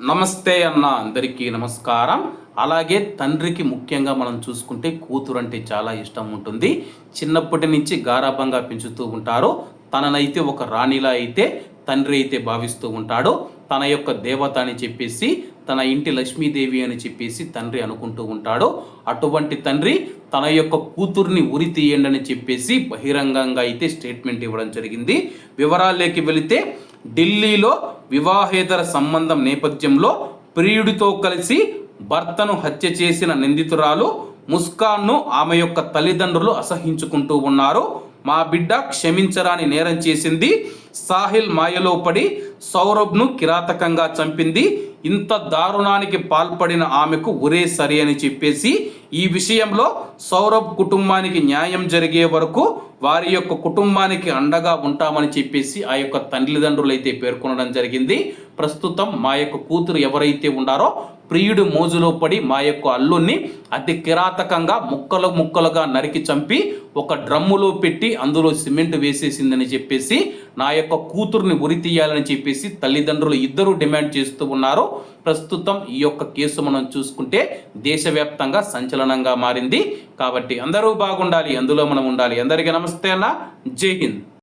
నమస్తే అన్న అందరికీ నమస్కారం. అలాగే తండ్రికి ముఖ్యంగా మనం చూసుకుంటే కూతురు అంటే చాలా ఇష్టం ఉంటుంది. చిన్నప్పటి నుంచి గారాభంగా పెంచుతూ ఉంటారు. తననైతే ఒక రాణిలా అయితే తండ్రి అయితే భావిస్తూ ఉంటాడు. తన యొక్క దేవత అని చెప్పేసి తన ఇంటి లక్ష్మీదేవి అని చెప్పేసి తండ్రి అనుకుంటూ ఉంటాడు. అటువంటి తండ్రి తన యొక్క కూతుర్ని ఉరి తీయండి అని చెప్పేసి బహిరంగంగా అయితే స్టేట్మెంట్ ఇవ్వడం జరిగింది. వివరాల్లోకి వెళితే ఢిల్లీలో వివాహేతర సంబంధం నేపథ్యంలో ప్రియుడితో కలిసి భర్తను హత్య చేసిన నిందితురాలు ముస్కాన్ను ఆమె యొక్క తల్లిదండ్రులు అసహించుకుంటూ ఉన్నారు. మా బిడ్డ క్షమించరాని నేరం చేసింది. సాహిల్ మాయలో పడి సౌరభ్ను కిరాతకంగా చంపింది. ఇంత దారుణానికి పాల్పడిన ఆమెకు ఒరే సరి అని చెప్పేసి ఈ విషయంలో సౌరభ్ కుటుంబానికి న్యాయం జరిగే వరకు వారి యొక్క కుటుంబానికి అండగా ఉంటామని చెప్పేసి ఆ యొక్క తల్లిదండ్రులు అయితే పేర్కొనడం జరిగింది. ప్రస్తుతం మా యొక్క కూతురు ఎవరైతే ఉన్నారో ప్రియుడు మోజులో పడి మా యొక్క అల్లుణ్ణి అతి కిరాతకంగా ముక్కలు ముక్కలుగా నరికి చంపి ఒక డ్రమ్ములో పెట్టి అందులో సిమెంట్ వేసేసిందని చెప్పేసి నా యొక్క కూతుర్ని ఉరి తీయాలని చెప్పేసి తల్లిదండ్రులు ఇద్దరు డిమాండ్ చేస్తూ ఉన్నారు. ప్రస్తుతం ఈ యొక్క కేసు మనం చూసుకుంటే దేశవ్యాప్తంగా సంచలనంగా మారింది. కాబట్టి అందరూ బాగుండాలి అందులో మనం ఉండాలి. అందరికీ నమస్తే అన్న. జై హింద్.